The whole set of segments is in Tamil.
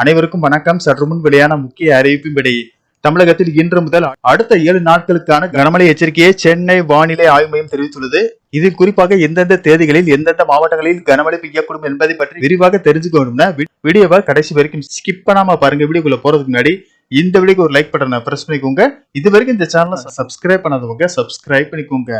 அனைவருக்கும் வணக்கம். சற்று முன் வெளியான முக்கிய அறிவிப்பின்படி தமிழகத்தில் இன்று முதல் அடுத்த ஏழு நாட்களுக்கான கனமழை எச்சரிக்கையை சென்னை வானிலை ஆய்வு மையம் தெரிவித்துள்ளது. இதில் குறிப்பாக எந்தெந்த தேதிகளில் எந்தெந்த மாவட்டங்களில் கனமழை பெய்யக்கூடும் என்பதை பற்றி விரிவாக தெரிஞ்சுக்கணும்னா வீடியோவை கடைசி வரைக்கும் ஸ்கிப் பண்ணாம பாருங்க. வீடியோக்குள்ள போறதுக்கு முன்னாடி இந்த வீடியோக்கு ஒரு லைக் பட்டனை பிரஸ் பண்ணிக்கோங்க. இது வரைக்கும் இந்த சேனலை சப்ஸ்கிரைப் பண்ணாதவங்க சப்ஸ்கிரைப் பண்ணிக்கோங்க.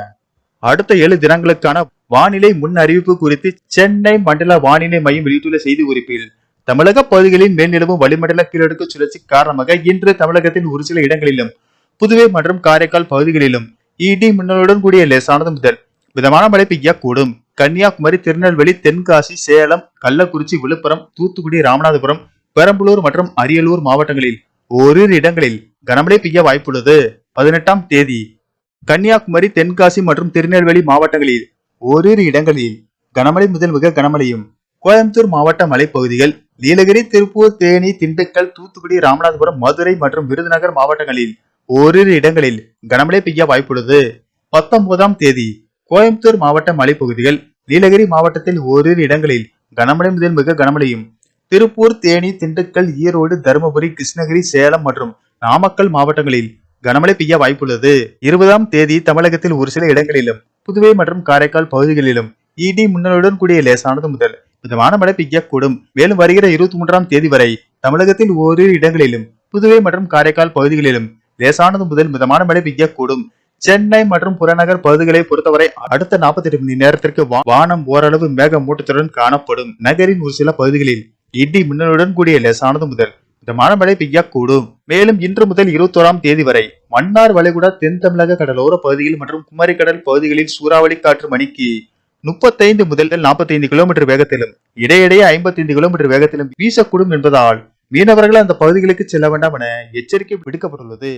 அடுத்த ஏழு தினங்களுக்கான வானிலை முன் அறிவிப்பு குறித்து சென்னை மண்டல வானிலை மையம் வெளியிட்டுள்ள செய்தி குறிப்பில் தமிழக பகுதிகளில் மேல்நிலவும் வளிமண்டல கீழடுக்கு சுழற்சி காரணமாக இன்று தமிழகத்தின் ஒரு சில இடங்களிலும் புதுவை மற்றும் காரைக்கால் பகுதிகளிலும் இடி மின்னலுடன் கூடிய லேசானது முதல் மிதமான மழை பெய்யக்கூடும். கன்னியாகுமரி திருநெல்வேலி தென்காசி சேலம் கள்ளக்குறிச்சி விழுப்புரம் தூத்துக்குடி ராமநாதபுரம் பெரம்பலூர் மற்றும் அரியலூர் மாவட்டங்களில் ஓரிரு இடங்களில் கனமழை பெய்ய வாய்ப்புள்ளது. பதினெட்டாம் தேதி கன்னியாகுமரி தென்காசி மற்றும் திருநெல்வேலி மாவட்டங்களில் ஓரிரு இடங்களில் கனமழை முதல் மிக கனமழையும் கோயம்புத்தூர் மாவட்ட மலைப்பகுதிகள் நீலகிரி திருப்பூர் தேனி திண்டுக்கல் தூத்துக்குடி ராமநாதபுரம் மதுரை மற்றும் விருதுநகர் மாவட்டங்களில் ஓரிரு இடங்களில் கனமழை பெய்ய வாய்ப்புள்ளது. பத்தொன்பதாம் தேதி கோயம்புத்தூர் மாவட்ட மலைப்பகுதிகள் நீலகிரி மாவட்டத்தில் ஓரிரு இடங்களில் கனமழை முதல் மிக கனமழையும் திருப்பூர் தேனி திண்டுக்கல் ஈரோடு தருமபுரி கிருஷ்ணகிரி சேலம் மற்றும் நாமக்கல் மாவட்டங்களில் கனமழை பெய்ய வாய்ப்புள்ளது. இருபதாம் தேதி தமிழகத்தில் ஒரு சில இடங்களிலும் புதுவை மற்றும் காரைக்கால் பகுதிகளிலும் இடி மின்னலுடன் கூடிய லேசானது முதல் மிதமான மழை பெய்யக்கூடும் மேலும் வருகிற இருபத்தி மூன்றாம் தேதி வரை தமிழகத்தில் ஓரிரு இடங்களிலும் புதுவை மற்றும் காரைக்கால் பகுதிகளிலும் லேசானது முதல் மிதமான மழை பெய்யக்கூடும். சென்னை மற்றும் புறநகர் பகுதிகளை பொறுத்தவரை அடுத்த 48 மணி நேரத்திற்கு வானம் ஓரளவு மேகமூட்டத்துடன் காணப்படும். நகரின் ஒரு சில பகுதிகளில் இடி மின்னலுடன் கூடிய லேசானது முதல் மிதமான மழை பெய்யக்கூடும். மேலும் இன்று முதல் இருபத்தோராம் தேதி வரை மன்னார் வளைகுடா தென் தமிழக கடலோர பகுதிகள் மற்றும் குமரிக்கடல் பகுதிகளில் சூறாவளி காற்று மணிக்கு முப்பத்தைந்து முதல் நாற்பத்தைந்து கிலோமீட்டர் வேகத்திலும் இடையிடையே ஐம்பத்தைந்து கிலோமீட்டர் வேகத்திலும் வீசக்கூடும் என்பதால் மீனவர்கள் அந்த பகுதிகளுக்கு செல்ல வேண்டாம் என எச்சரிக்கை விடுக்கப்பட்டுள்ளது.